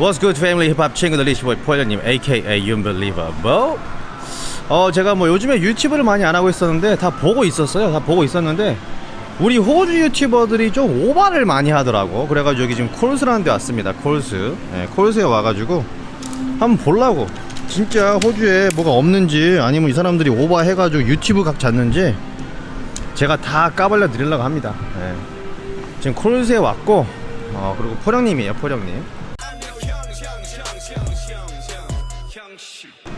What's good family? 힙합 친구들 리시보이 포일님 aka Unbelievable. 어 제가 뭐 요즘에 유튜브를 많이 안 하고 있었는데 다 보고 있었어요. 다 보고 있었는데 우리 호주 유튜버들이 좀 오바를 많이 하더라고. 그래가지고 여기 지금 콜스라는 데 왔습니다. 콜스. 예, 콜스에 와가지고 한번 보려고. 진짜 호주에 뭐가 없는지 아니면 이 사람들이 오바 해가지고 유튜브 각 잡는지 제가 다 까발려 드리려고 합니다. 예. 지금 콜스에 왔고 어 그리고 포령님이에요 포령님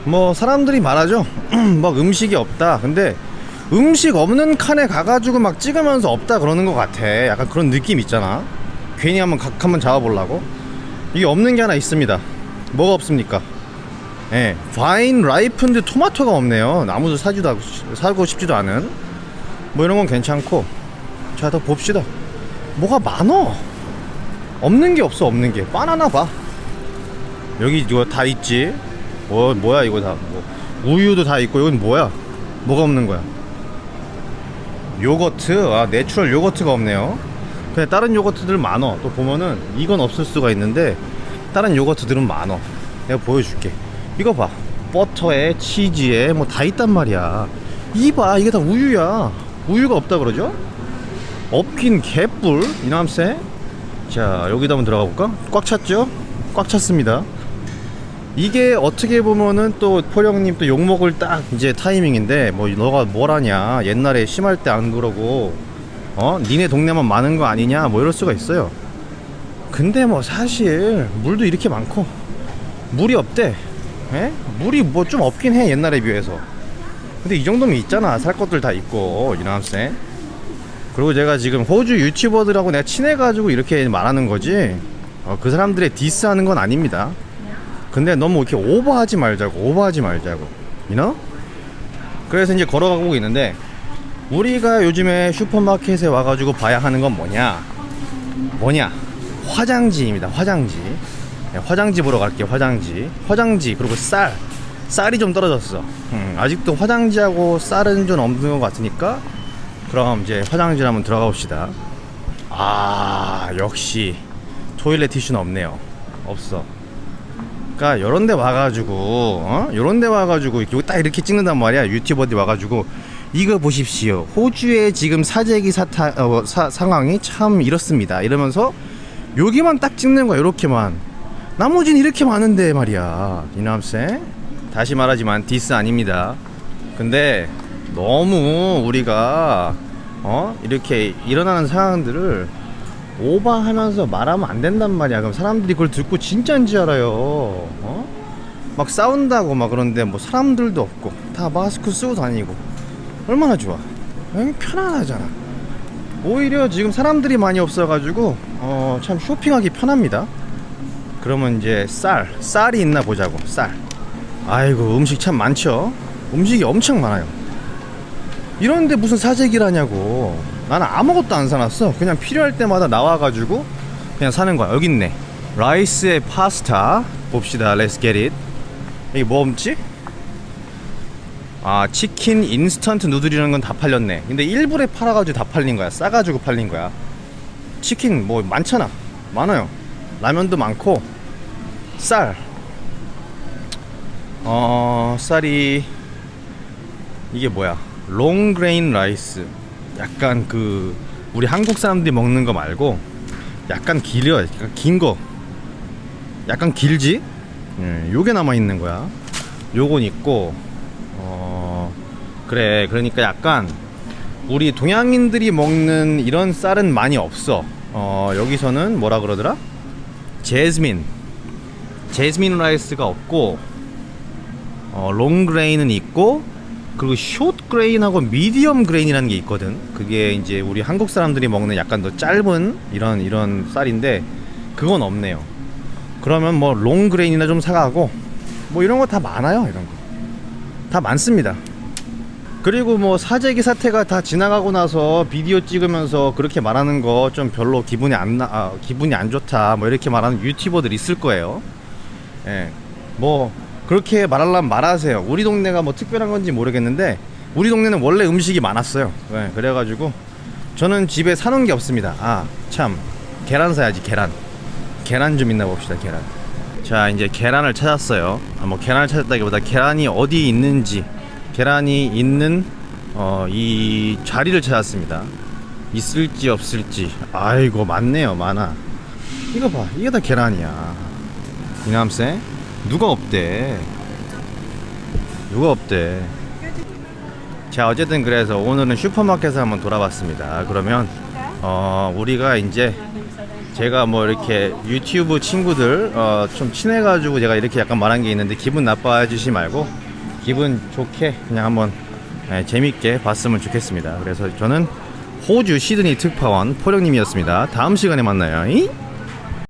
뭐 사람들이 말하죠. 막 음식이 없다. 근데 음식 없는 칸에 가가지고 막 찍으면서 없다 그러는 것 같아. 약간 그런 느낌 있잖아. 괜히 한번 각 한번 잡아보려고. 이게 없는 게 하나 있습니다. 뭐가 없습니까? 예 파인 라이픈드 토마토가 없네요. 아무도 사지도 않고 사고 싶지도 않은. 뭐 이런 건 괜찮고. 자 더 봅시다. 뭐가 많어? 없는 게 없어 없는 게. 바나나 봐. 여기 이거 다 있지 뭐 뭐야 이거 다. 뭐, 우유도 다 있고 이건 뭐야? 뭐가 없는 거야? 요거트? 아 내추럴 요거트가 없네요. 그냥 다른 요거트들 많어. 또 보면은 이건 없을 수가 있는데 다른 요거트들은 많어. 내가 보여줄게. 이거 봐. 버터에 치즈에 뭐 다 있단 말이야. 이봐. 이게 다 우유야. 우유가 없다 그러죠? 없긴 개뿔. 이남세 자 여기다 한번 들어가 볼까? 꽉 찼죠? 꽉 찼습니다 이게 어떻게 보면은 또 포령님 또 욕먹을 딱 이제 타이밍인데 뭐 너가 뭘 하냐. 옛날에 심할 때 안 그러고 어? 니네 동네만 많은 거 아니냐? 뭐 이럴 수가 있어요. 근데 뭐 사실 물도 이렇게 많고 물이 없대. 에? 물이 뭐 좀 없긴 해 옛날에 비해서. 근데 이 정도면 있잖아. 살 것들 다 있고 이남쌤 그리고 제가 지금 호주 유튜버들하고 내가 친해가지고 이렇게 말하는 거지. 어, 그 사람들의 디스하는 건 아닙니다 근데 너무 이렇게 오버하지 말자고 오버하지 말자고. You know? 그래서 이제 걸어가고 있는데 우리가 요즘에 슈퍼마켓에 와가지고 봐야 하는 건 뭐냐? 뭐냐? 화장지입니다 화장지. 네, 화장지 보러 갈게요 화장지. 화장지 그리고 쌀. 쌀이 좀 떨어졌어. 음, 아직도 화장지하고 쌀은 좀 없는 것 같으니까 그럼 이제 화장지를 한번 들어가 봅시다. 아 역시. 토일렛 티슈는 없네요. 없어 그러니까 요런 데 와가지고 어? 요런 데 와가지고 여기 딱 이렇게 찍는단 말이야. 유튜버들 와가지고. 이거 보십시오. 호주의 지금 사재기 사타 어, 사, 상황이 참 이렇습니다. 이러면서 여기만 딱 찍는 거야 요렇게만. 나머지는 이렇게 많은데 말이야. 이남세 다시 말하지만 디스 아닙니다. 근데 너무 우리가 어? 이렇게 일어나는 상황들을 오버하면서 말하면 안 된단 말이야. 그럼 사람들이 그걸 듣고 진짜인지 알아요. 어? 막 싸운다고 막 그런데 뭐 사람들도 없고 다 마스크 쓰고 다니고 얼마나 좋아. 편안하잖아. 오히려 지금 사람들이 많이 없어가지고 어, 참 쇼핑하기 편합니다. 그러면 이제 쌀, 쌀이 있나 보자고. 쌀. 아이고 음식 참 많죠. 음식이 엄청 많아요. 이런데 무슨 사재기라냐고. 나는 아무것도 안 사놨어. 그냥 필요할 때마다 나와가지고 그냥 사는 거야. 여기 있네. 라이스에 파스타 봅시다. Let's get it. 이게 뭐 없지? 아 치킨 인스턴트 누들이라는 건 다 팔렸네. 근데 일부에 팔아가지고 다 팔린 거야. 싸가지고 팔린 거야. 치킨 뭐 많잖아. 많아요. 라면도 많고 쌀. 어 쌀이 이게 뭐야? 롱그레인 라이스. 약간 그 우리 한국 사람들이 먹는 거 말고 약간 길어 약간 긴거. 약간 길지? 예, 요게 남아 있는 거야. 요건 있고 어 그래. 그러니까 약간 우리 동양인들이 먹는 이런 쌀은 많이 없어. 어 여기서는 뭐라 그러더라? 제스민. 제스민 라이스가 없고 어 롱그레인은 있고 그리고 숏 그레인하고 미디엄 그레인이라는 게 있거든. 그게 이제 우리 한국 사람들이 먹는 약간 더 짧은 이런 이런 쌀인데 그건 없네요. 그러면 뭐 롱 그레인이나 좀 사가고 뭐 이런 거 다 많아요. 이런 거. 다 많습니다. 그리고 뭐 사재기 사태가 다 지나가고 나서 비디오 찍으면서 그렇게 말하는 거 좀 별로 기분이 안 나, 아, 기분이 안 좋다 뭐 이렇게 말하는 유튜버들 있을 거예요. 예. 뭐 그렇게 말하려면 말하세요. 우리 동네가 뭐 특별한 건지 모르겠는데 우리 동네는 원래 음식이 많았어요. 네, 그래가지고 저는 집에 사놓은 게 없습니다. 아 참 계란 사야지 계란. 계란 좀 있나 봅시다 계란. 자 이제 계란을 찾았어요 아, 뭐 계란을 찾았다기보다 계란이 어디 있는지 계란이 있는 어, 이 자리를 찾았습니다 있을지 없을지 아이고 많네요 많아 이거 봐 이게 다 계란이야 이남생 누가 없대 누가 없대 자 어쨌든 그래서 오늘은 슈퍼마켓을 한번 돌아봤습니다 그러면 어 우리가 이제 제가 뭐 이렇게 유튜브 친구들 어, 좀 친해가지고 제가 이렇게 약간 말한 게 있는데 기분 나빠지지 말고 기분 좋게 그냥 한번 예, 재밌게 봤으면 좋겠습니다. 그래서 저는 호주 시드니 특파원 포령님이었습니다. 다음 시간에 만나요. 이?